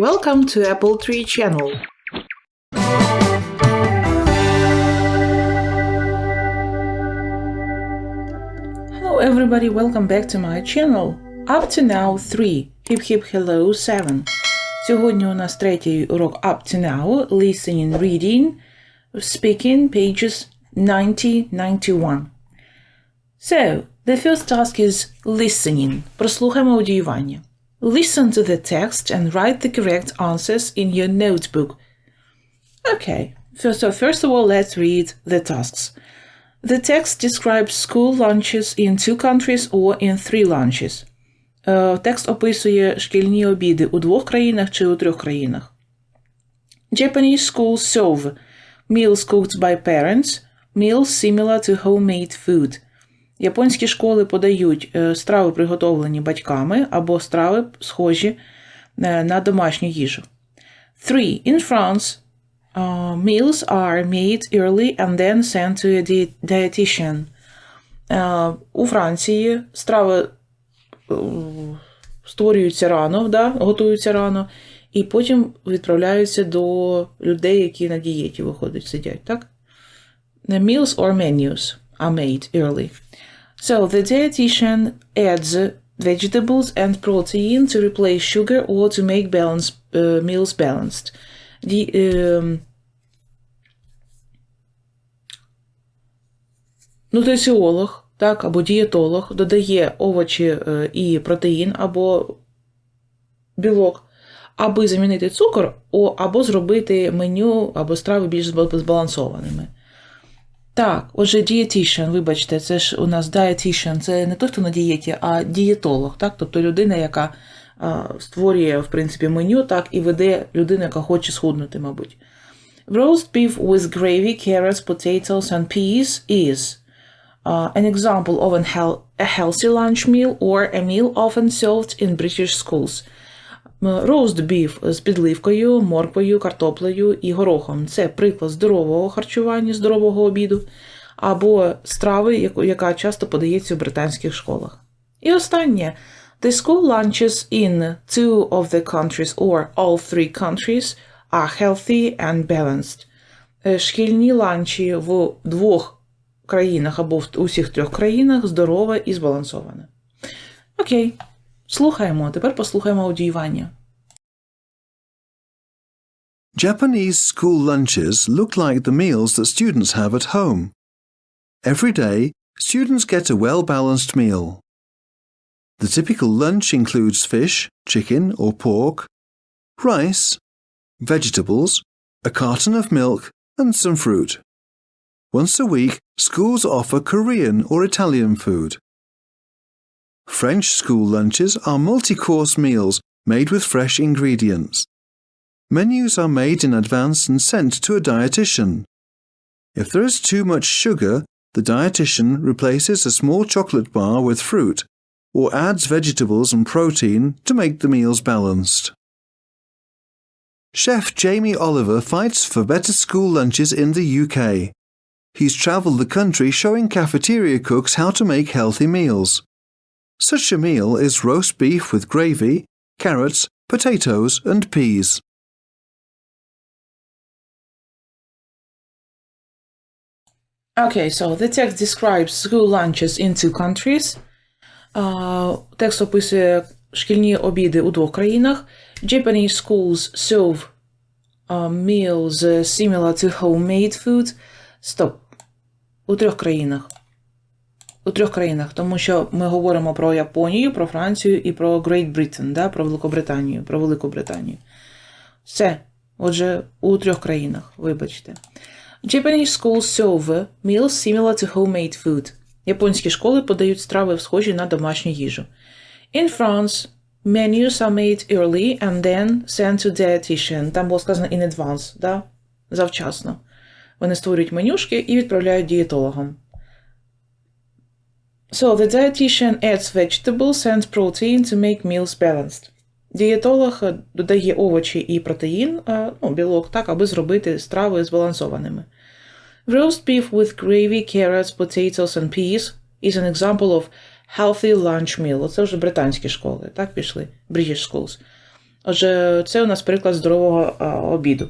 Welcome to Apple Tree Channel. Hello everybody, welcome back to my channel. Up to now 3. Hip hip hello 7. Sьогодні у нас третій урок Up to now, listening, reading, speaking, pages 90-91. So, the first task is listening. Прослухаємо аудіювання. Listen to the text and write the correct answers in your notebook. Okay, first, so first of all, let's read the tasks. The text describes school lunches in two countries or in three lunches. Е, Текст описує шкільні обіди у двох країнах чи у трьох країнах. Japanese schools serve meals cooked by parents, meals similar to homemade food. Японські школи подають е, страви, приготовлені батьками, або страви, схожі е, на домашню їжу. 3. In France, uh, meals are made early and then sent to a dietitian. Е, у Франції страви е, створюються рано, да, готуються рано, і потім відправляються до людей, які на дієті виходять, сидять, так? Meals or menus are made early. So the dietitian adds vegetables and protein to replace sugar or to make balance, uh, meals balanced. The, um, нутриціолог, так, або дієтолог додає овочі е, і протеїн або білок, аби замінити цукор, або зробити меню або страви більш збалансованими. Так, отже, дієтішн, вибачте, це ж у нас dietitian, це не той, хто на дієті, а дієтолог, так? Тобто людина, яка створює, в принципі, меню, так, і веде людину, яка хоче схуднути, мабуть. Roast beef with gravy, carrots, potatoes and peas is uh, an example of an hel- a healthy lunch meal or a meal often served in British schools. Роуст біф з підливкою, морквою, картоплею і горохом. Це приклад здорового харчування, здорового обіду, або страви, яка часто подається у британських школах. І останнє. The school lunches in two of the countries or all three countries are healthy and balanced. Е, Шкільні ланчі в двох країнах або в усіх трьох країнах здорове і збалансоване. Окей. Слухаємо. Тепер послухаємо аудіювання. Japanese school lunches look like the meals that students have at home. Every day, students get a well balanced meal. The typical lunch includes fish, chicken, or pork, rice, vegetables, a carton of milk, and some fruit. Once a week, schools offer Korean or Italian food. French school lunches are multi course meals made with fresh ingredients. Menus are made in advance and sent to a dietitian. If there is too much sugar, the dietitian replaces a small chocolate bar with fruit or adds vegetables and protein to make the meals balanced. Chef Jamie Oliver fights for better school lunches in the UK. He's travelled the country showing cafeteria cooks how to make healthy meals. Such a meal is roast beef with gravy, carrots, potatoes, and peas. Okay, so the text describes school lunches in two countries. Uh, текст описує шкільні обіди у двох країнах. Japanese schools serve uh, meals uh, similar to homemade food. Стоп. У трьох країнах. У трьох країнах, тому що ми говоримо про Японію, про Францію і про Great Britain, да, про Великобританію, про Велику Британію. Все. Отже, у трьох країнах, вибачте. Japanese schools serve meals similar to homemade food. Японські школи подають страви схожі на домашню їжу. In France, menus are made early and then sent to dietitian. Там було сказано in advance, да? завчасно. Вони створюють менюшки і відправляють дієтологам. So the dietitian adds vegetables and protein to make meals balanced. Дієтолог е, додає овочі і протеїн, е, ну, білок, так, аби зробити страви збалансованими. Roast beef with gravy, carrots, potatoes and peas is an example of healthy lunch meal. Це вже британські школи, так пішли? British schools. Отже, це у нас приклад здорового обіду.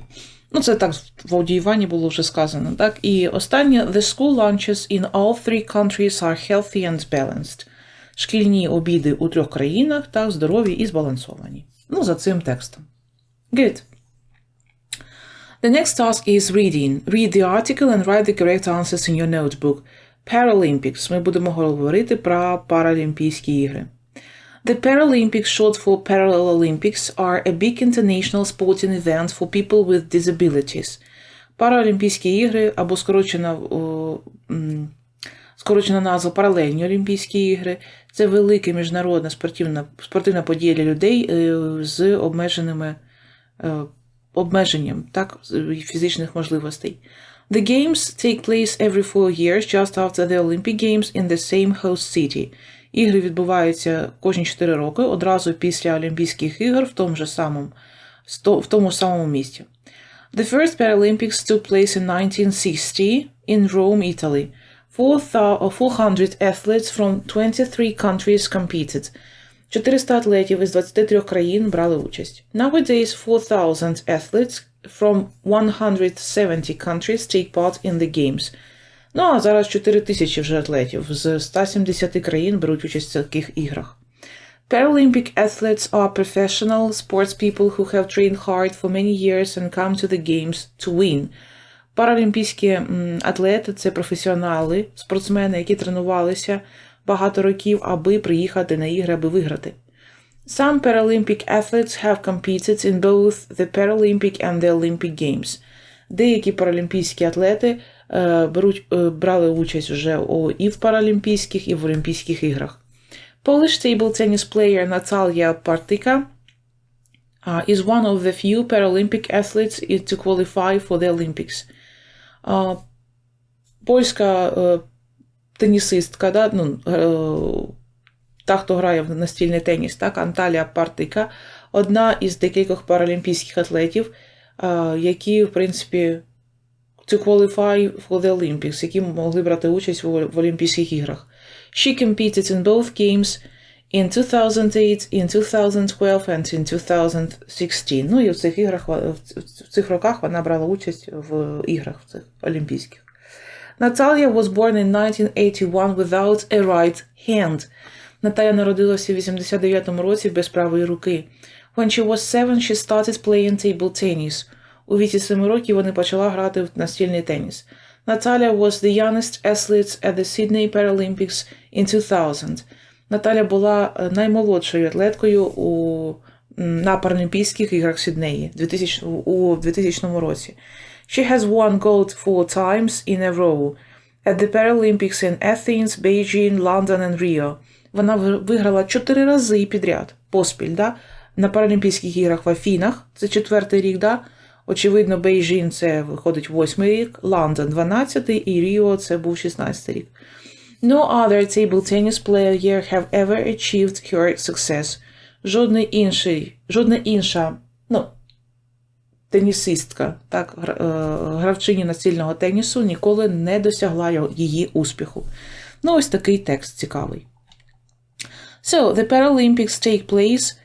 Ну, це так в аудіюванні було вже сказано. Так? І останнє: The school lunches in all three countries are healthy and balanced. Шкільні обіди у трьох країнах так, здорові і збалансовані. Ну, за цим текстом. Good. The next task is reading. Read the article and write the correct answers in your notebook. Paralympics. Ми будемо говорити про Паралімпійські ігри. The Paralympics, short for Parallel Olympics, are a big international sporting event for people with disabilities. Паралімпійські ігри або скорочена, о, м, скорочена назва Паралельні Олімпійські ігри це велика міжнародна спортивна, спортивна подія для людей е, з обмеженими е, обмеженням так, з- фізичних можливостей. The games take place every four years just after the Olympic Games in the same host city. Ігри відбуваються кожні 4 роки одразу після Олімпійських ігор в тому ж самому, в тому самому місті. The first Paralympics took place in 1960 in Rome, Italy. Four thou- uh, 400 athletes from 23 countries competed. 400 атлетів із 23 країн брали участь. Nowadays, 4,000 athletes from 170 countries take part in the games. Ну, а зараз 4 тисячі вже атлетів з 170 країн беруть участь в таких іграх. Paralympic athletes are professional sports people who have trained hard for many years and come to the games to win. Паралімпійські атлети це професіонали, спортсмени, які тренувалися багато років, аби приїхати на ігри, аби виграти. Some Paralympic athletes have competed in both the Paralympic and the Olympic Games. Деякі паралімпійські атлети беруть, е, брали участь вже і в Паралімпійських, і в Олімпійських іграх. Polish table tennis player Natalia Partika uh, is one of the few Paralympic athletes to qualify for the Olympics. Uh, польська е, тенісистка, да, ну, е, та, хто грає в настільний теніс, так, Анталія Партика, одна із декількох паралімпійських атлетів, е, які, в принципі, to qualify for the Olympics, які могли брати участь в, Олімпійських іграх. She competed in both games in 2008, in 2012 and in 2016. Ну і в цих іграх в цих роках вона брала участь в іграх в цих Олімпійських. Natalia was born in 1981 without a right hand. Наталя народилася в 89-му році без правої руки. When she was seven, she started playing table tennis. У віці 7 років вона почала грати в настільний теніс. Наталя was the youngest athlete at the Sydney Paralympics in 2000. Наталя була е, наймолодшою атлеткою у, на Паралімпійських іграх Сіднеї 2000, у 2000 році. She has won gold four times in a row at the Paralympics in Athens, Beijing, London and Rio. Вона ви- виграла чотири рази підряд поспіль, да? на Паралімпійських іграх в Афінах, це четвертий рік, да? Очевидно, Бейжін це виходить восьмий рік, Лондон 12 і Ріо це був 16 рік. No other table tennis player have ever achieved her success. Жодний інший, жодна інша, ну, тенісистка, так, е, гравчині настільного тенісу ніколи не досягла її успіху. Ну, ось такий текст цікавий. So, the Paralympics take place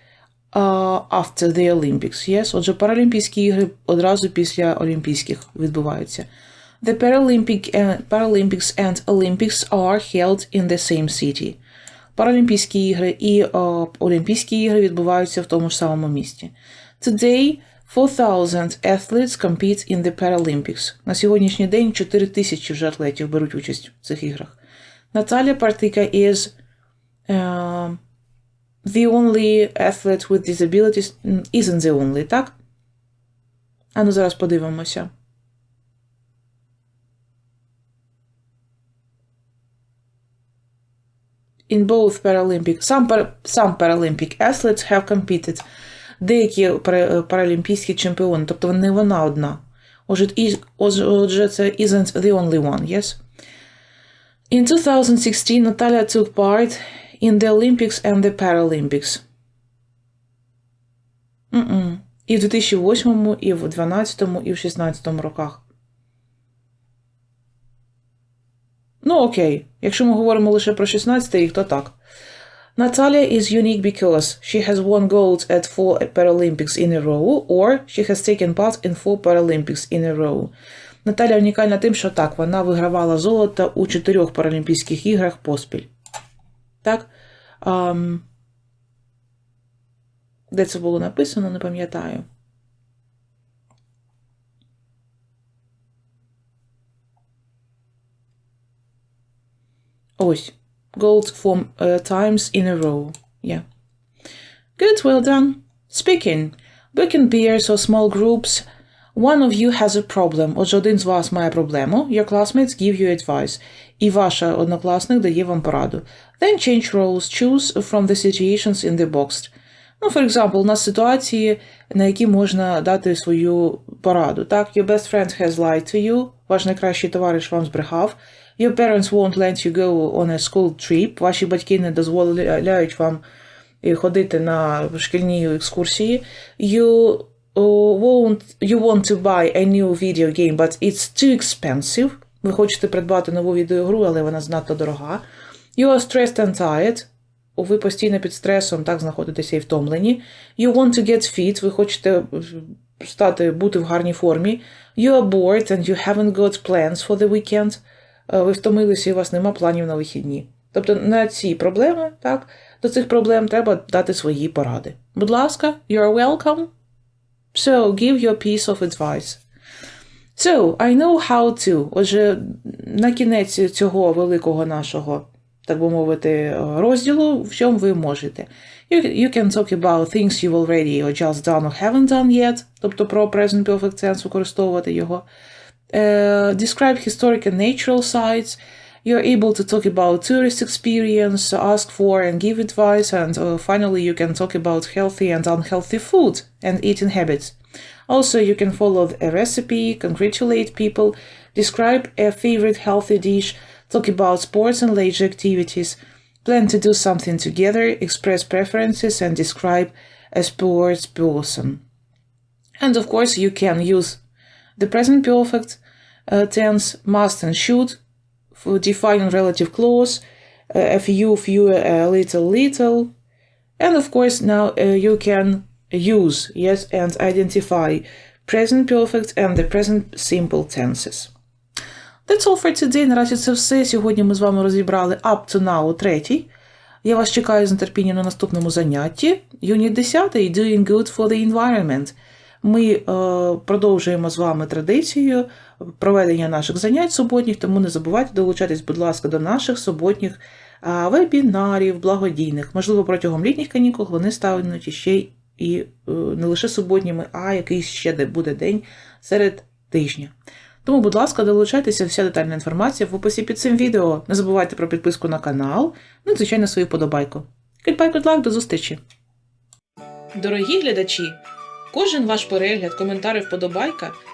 after the Olympics. Yes? Отже, Паралімпійські ігри одразу після Олімпійських відбуваються. The Paralympic, uh, Paralympics and Olympics are held in the same city. Паралімпійські ігри і uh, Олімпійські ігри відбуваються в тому ж самому місті. Today, 4,000 athletes compete in the Paralympics. На сьогоднішній день 4 тисячі вже атлетів беруть участь в цих іграх. Наталя Партика is uh, the only athlete with disabilities м, isn't the only, так? А ну зараз подивимося. In both Paralympic, some, par- some Paralympic athletes have competed. Деякі пара- паралімпійські чемпіони, тобто не вона одна. Отже, і- отже, отже, це isn't the only one, yes? In 2016, Natalia took part in the Olympics and the Paralympics. І в 2008, і в 2012, і в 2016 роках. Ну, окей. Якщо ми говоримо лише про 16 рік, то так. Natalia is unique because she has won gold at four Paralympics in a row, or she has taken part in four Paralympics in a row. Наталя унікальна тим, що так, вона вигравала золото у чотирьох Паралімпійських іграх поспіль. Так. Ам... Де це було написано, не пам'ятаю. Ось. Gold four uh, times in a row. Yeah. Good, well done. Speaking. Booking beers or small groups. One of you has a problem. Отже, один з вас має проблему. Your classmates give you advice. І ваша однокласник дає вам пораду. Then change roles. Choose from the situations in the box. Ну, for example, у нас ситуації, на які можна дати свою пораду. Так, your best friend has lied to you. Ваш найкращий товариш вам збрехав. Your parents won't let you go on a school trip. Ваші батьки не дозволяють вам е, ходити на шкільні екскурсії. You won't you want to buy a new video game, but it's too expensive. Ви хочете придбати нову відеогру, але вона занадто дорога. You are stressed and tired. Ви постійно під стресом, так знаходитеся і втомлені. You want to get fit. Ви хочете стати, бути в гарній формі. You are bored and you haven't got plans for the weekend. Е, Ви втомилися і у вас нема планів на вихідні. Тобто на ці проблеми, так, до цих проблем треба дати свої поради. Будь ласка, you are welcome. So, give your piece of advice. So, I know how to. Отже, на кінець цього великого нашого, так би мовити, розділу, в чому ви можете. You, you can talk about things you've already or just done or haven't done yet, тобто про present perfect tense використовувати його. Uh, describe historic and natural sites. You're able to talk about tourist experience, ask for and give advice, and uh, finally, you can talk about healthy and unhealthy food and eating habits. Also, you can follow a recipe, congratulate people, describe a favorite healthy dish, talk about sports and leisure activities, plan to do something together, express preferences, and describe a sports person. And of course, you can use the present perfect uh, tense, must and should, defining relative clause, uh, few, fewer, a little, little. And of course, now uh, you can use, yes, and identify present perfect and the present simple tenses. That's all for today. Наразі це все. Сьогодні ми з вами розібрали up to now третій. Я вас чекаю з нетерпінням на наступному занятті. Юніт 10 Doing good for the environment. Ми е, продовжуємо з вами традицію проведення наших занять суботніх, тому не забувайте долучатись, будь ласка, до наших суботніх вебінарів, благодійних. Можливо, протягом літніх канікул вони стануть ще і е, не лише суботніми, а якийсь ще де буде день серед тижня. Тому, будь ласка, долучайтеся, вся детальна інформація в описі під цим відео. Не забувайте про підписку на канал, ну і, звичайно, свою подобайку. Goodbye, good luck, до зустрічі! Дорогі глядачі! Кожен ваш перегляд, коментар вподобайка